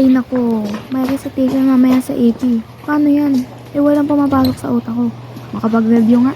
Hay, nako. May recitation mamaya sa AP. Paano yan? Eh, walang pumapasok sa utak ko. Makapag-review nga.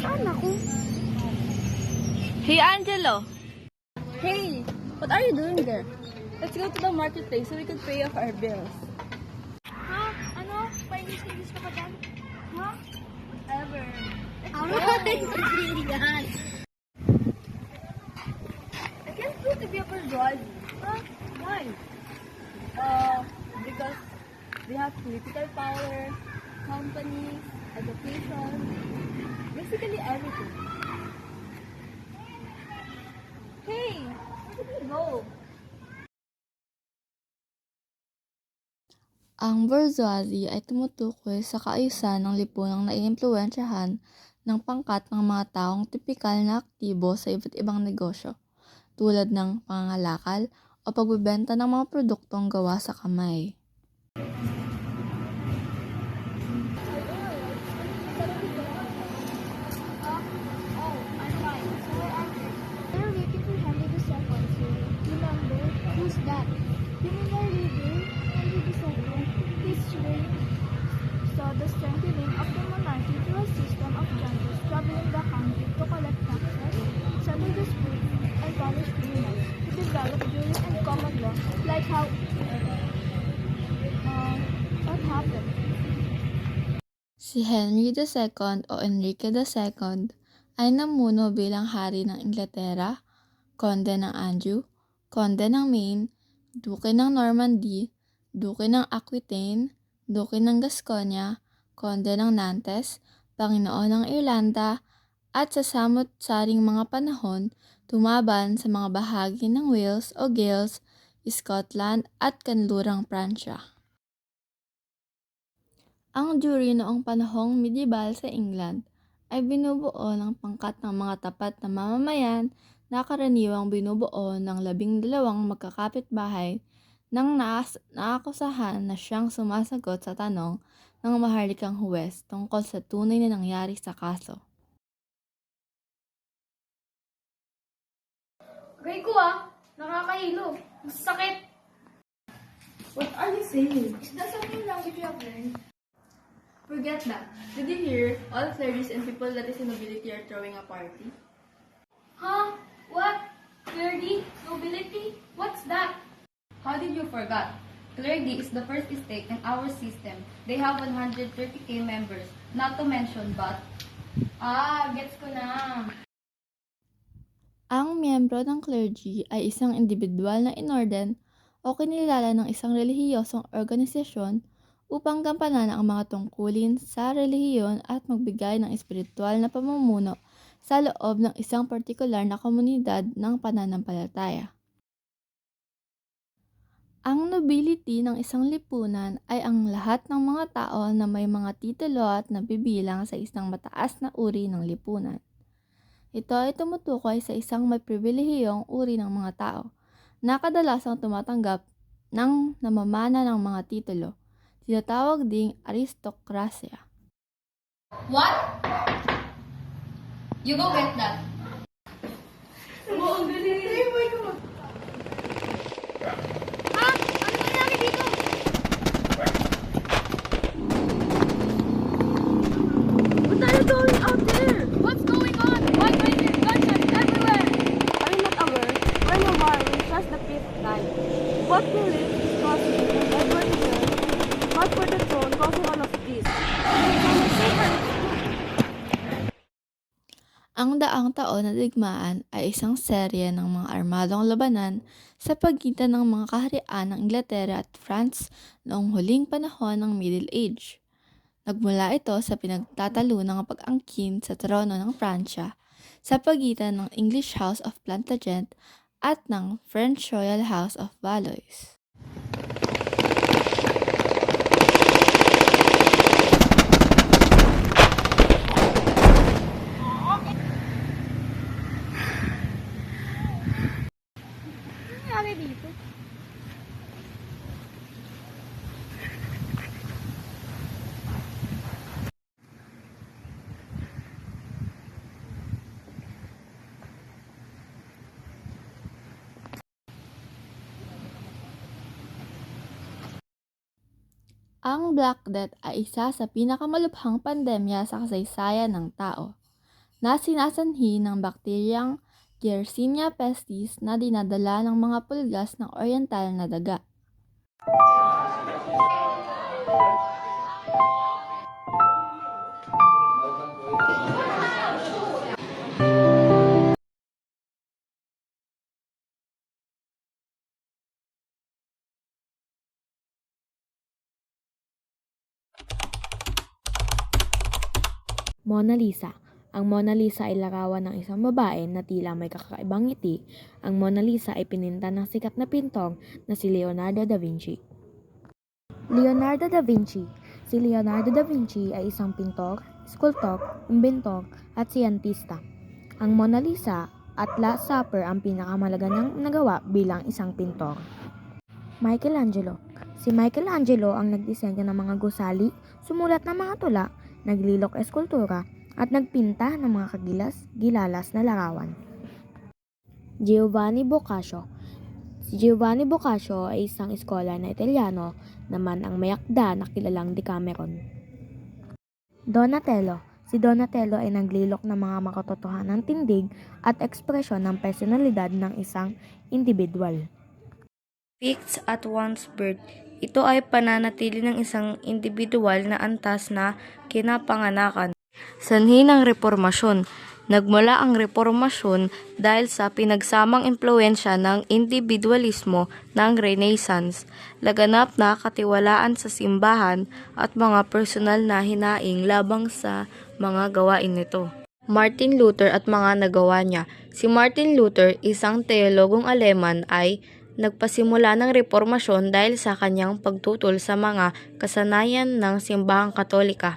Nasaan ako? Hey, Angelo! Hey, what are you doing there? Let's go to the marketplace so we can pay off our bills. Ha? Ano? Ka pa dyan? Ha? Ever. Ano? yan? I can't go to be a bourgeoisie. Huh? Why? Uh, because we have political power, companies, education, basically everything. Hey, where did you go? Ang bourgeoisie ay tumutukoy sa kaayusan ng lipunang naiimpluwensyahan ng pangkat ng mga taong tipikal na aktibo sa iba't ibang negosyo, tulad ng pangangalakal o pagbebenta ng mga produktong gawa sa kamay. Who's that? You mean our leader? Henry the Second. His reign saw the strengthening of the monarchy through a system of judges traveling the country to collect taxes, settle disputes, and punish criminals. He developed jury and common law, like how... Uh, what happened? Si Henry II o Enrique II ay namuno bilang hari ng Inglaterra, konde ng Anjou, konde ng Maine, duke ng Normandy, duke ng Aquitaine, duke ng Gasconia, konde ng Nantes, Panginoon ng Irlanda, at sa samot-saring mga panahon, tumaban sa mga bahagi ng Wales o Gales, Scotland at kanlurang Pransya. Ang jury noong panahong medieval sa England ay binubuo ng pangkat ng mga tapat na mamamayan na karaniwang binubuo ng labing dalawang magkakapitbahay nang naas naakusahan na siyang sumasagot sa tanong ng maharlikang huwes tungkol sa tunay na nangyari sa kaso. Gray ko ah! Nakakahilo! Masakit! What are you saying? Is that something language you have learned? Forget that. Did you hear? All clergies and people that is in nobility are throwing a party. Huh? What? Clergy? Nobility? What's that? How did you forget? Clergy is the first estate in our system. They have 130k members, not to mention but... Ah, gets ko na. Ang miyembro ng clergy ay isang individual na inorden o kinilala ng isang relihiyosong organisasyon upang gampanan ang mga tungkulin sa relihiyon at magbigay ng espiritual na pamumuno sa loob ng isang partikular na komunidad ng pananampalataya. Ang nobility ng isang lipunan ay ang lahat ng mga tao na may mga titulo at nabibilang sa isang mataas na uri ng lipunan. Ito ay tumutukoy sa isang may pribilehiyong uri ng mga tao na kadalasang tumatanggap ng namamana ng mga titulo. Tinatawag ding aristokrasya. What? You go get that. Ha? Ano nangyari dito? What are you doing out there? What's going on? Why do I hear gunshots everywhere? Are you not aware? When a war reaches the fifth time, what will it is causing the Edward III, not for the throne causing all of this. Ang daang taon na digmaan ay isang serye ng mga armadong labanan sa pagitan ng mga kaharian ng Inglaterra at France noong huling panahon ng Middle Age. Nagmula ito sa pinagtatalo ng pag-angkin sa trono ng Pransya sa pagitan ng English House of Plantagenet at ng French Royal House of Valois. Ano nangyari dito? Ang Black Death ay isa sa pinakamalubhang pandemya sa kasaysayan ng tao na sinasanhi ng bakteryang Yersinia pestis na dinadala ng mga pulgas ng oriental na daga. Mona Lisa. Ang Mona Lisa ay larawan ng isang babae na tila may kakaibang ngiti. Ang Mona Lisa ay pininta ng sikat na pintong na si Leonardo da Vinci. Leonardo da Vinci Si Leonardo da Vinci ay isang pintor, skulptor, imbentor at siyentista. Ang Mona Lisa at Last Supper ang pinakamalaga niyang nagawa bilang isang pintor. Michelangelo Si Michelangelo ang nagdisenyo ng mga gusali, sumulat ng mga tula, naglilok eskultura, at nagpinta ng mga kagilas-gilalas na larawan. Giovanni Boccaccio Si Giovanni Boccaccio ay isang eskolar na Italiano naman ang mayakda na kilalang Decameron. Donatello Si Donatello ay naglilok ng mga makatotohanang tindig at ekspresyon ng personalidad ng isang individual. Fixed at one's birth. Ito ay pananatili ng isang individual na antas na kinapanganakan. Sanhi ng reformasyon. Nagmula ang reformasyon dahil sa pinagsamang impluensya ng individualismo ng Renaissance, laganap na katiwalaan sa simbahan at mga personal na hinaing labang sa mga gawain nito. Martin Luther at mga nagawa niya. Si Martin Luther, isang teologong Aleman ay nagpasimula ng reformasyon dahil sa kanyang pagtutol sa mga kasanayan ng simbahang katolika.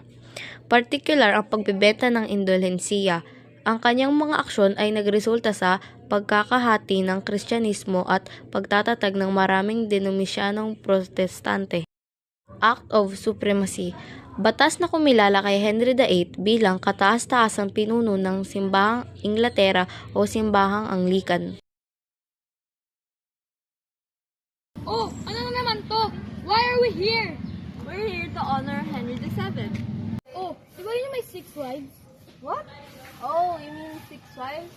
Partikular ang pagbebenta ng indulhensiya. Ang kanyang mga aksyon ay nagresulta sa pagkakahati ng Kristyanismo at pagtatatag ng maraming denominasyanong protestante. Act of Supremacy Batas na kumilala kay Henry VIII bilang kataas-taasang pinuno ng simbahang Inglaterra o simbahang Anglican. Oh, ano na naman to? Why are we here? We're here to honor Henry VII. Oh, di ba yun yung may six wives? What? Oh, you mean six wives?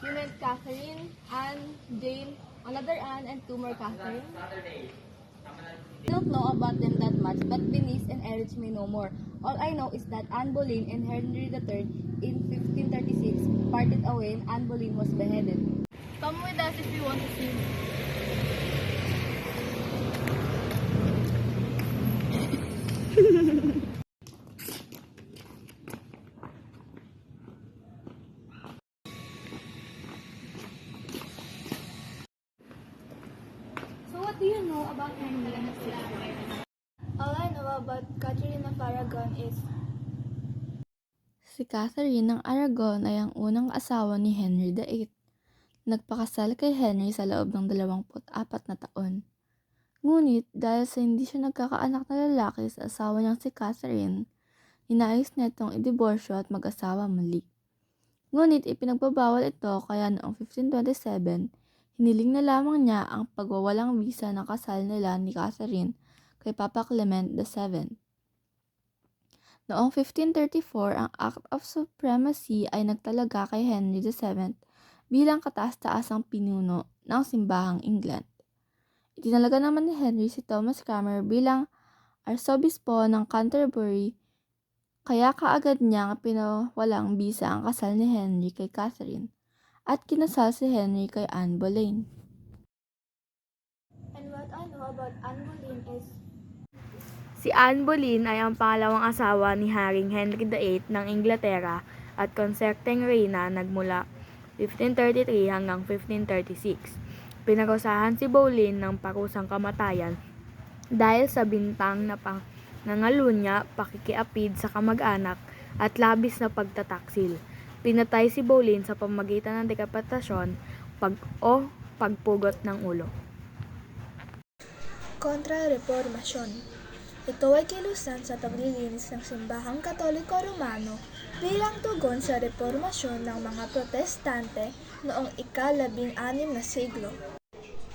You meant Catherine, Anne, Jane, another Anne, and two more Catherine? I don't know about them that much, but Venice and Erich may know more. All I know is that Anne Boleyn and Henry III in 1536 parted away and Anne Boleyn was beheaded. Come with us if you want to see me. So what do you know about Henry and his six wives? All I know about Catherine of Aragon is Si Catherine ng Aragon ay ang unang asawa ni Henry VIII. nagpakasal kay Henry sa loob ng 24 na taon. Ngunit dahil sa hindi siya nagkakaanak na lalaki sa asawa niyang si Catherine, ninais netong idiborsyo at mag-asawa muli. Ngunit ipinagbabawal ito kaya noong 1527, hiniling na lamang niya ang pagwawalang visa ng kasal nila ni Catherine kay Papa Clement VII. Noong 1534, ang Act of Supremacy ay nagtalaga kay Henry VII bilang kataas-taasang pinuno ng simbahang England. Itinalaga naman ni Henry si Thomas Cranmer bilang arsobispo ng Canterbury kaya kaagad niyang pinawalang bisa ang kasal ni Henry kay Catherine at kinasal si Henry kay Anne Boleyn. And what I know about Anne Boleyn is Si Anne Boleyn ay ang pangalawang asawa ni Haring Henry VIII ng Inglaterra at konserteng reyna nagmula 1533 hanggang 1536. Pinarusahan si Boleyn ng parusang kamatayan dahil sa bintang na pangangalunya, pakikiapid sa kamag-anak at labis na pagtataksil. Pinatay si Boleyn sa pamagitan ng dekapitasyon pag o pagpugot ng ulo. Kontra-Reformasyon. Ito ay kilusan sa paglilinis ng simbahang katoliko-romano bilang tugon sa reformasyon ng mga protestante noong ikalabing anim na siglo.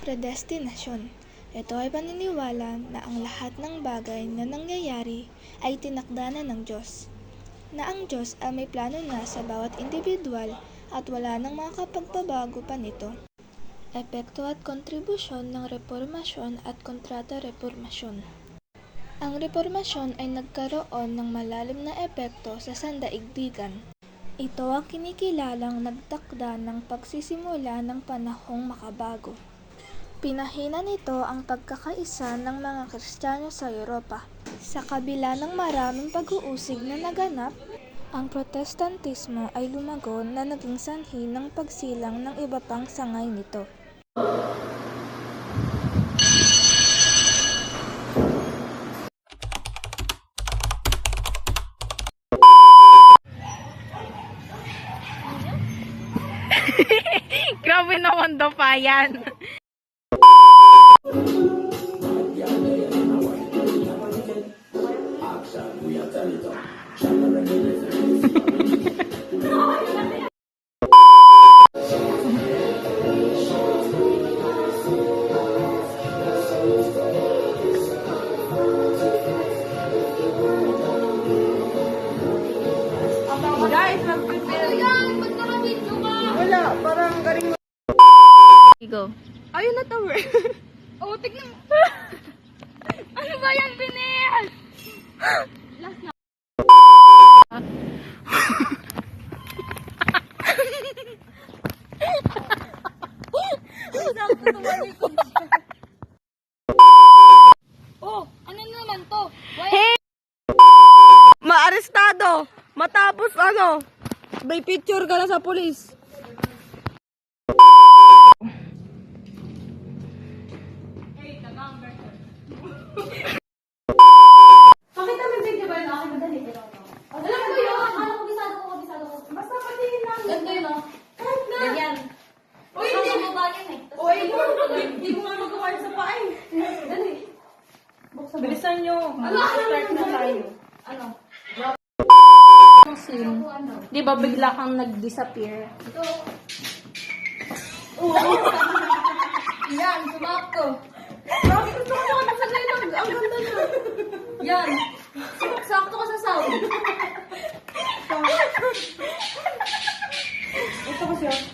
Predestinasyon. Ito ay paniniwala na ang lahat ng bagay na nangyayari ay tinakda na ng Diyos. Na ang Diyos ay may plano na sa bawat individual at wala nang makakapagpabago pa nito. Epekto at kontribusyon ng reformasyon at kontrata-reformasyon. Ang reformasyon ay nagkaroon ng malalim na epekto sa sandaigdigan. Ito ang kinikilalang nagtakda ng pagsisimula ng panahong makabago. Pinahina nito ang pagkakaisa ng mga Kristiyano sa Europa. Sa kabila ng maraming pag-uusig na naganap, ang protestantismo ay lumago na naging sanhi ng pagsilang ng iba pang sangay nito. Grabe naman daw pa yan. Go. Ayun na tower. oh, tignan mo. ano ba yan, Binis? oh, ano naman to? Why Maarestado! Matapos ano? May picture ka na sa polis. Bilisan nyo. Ano, start na tayo. Ano? ano? Di ba bigla kang nag-disappear? Ito. Oo. Yan, sumakto. Bakit ito ko nakasagay lang? Ang ganda na. Yan. Sakto ka sa sound. Ito ko siya.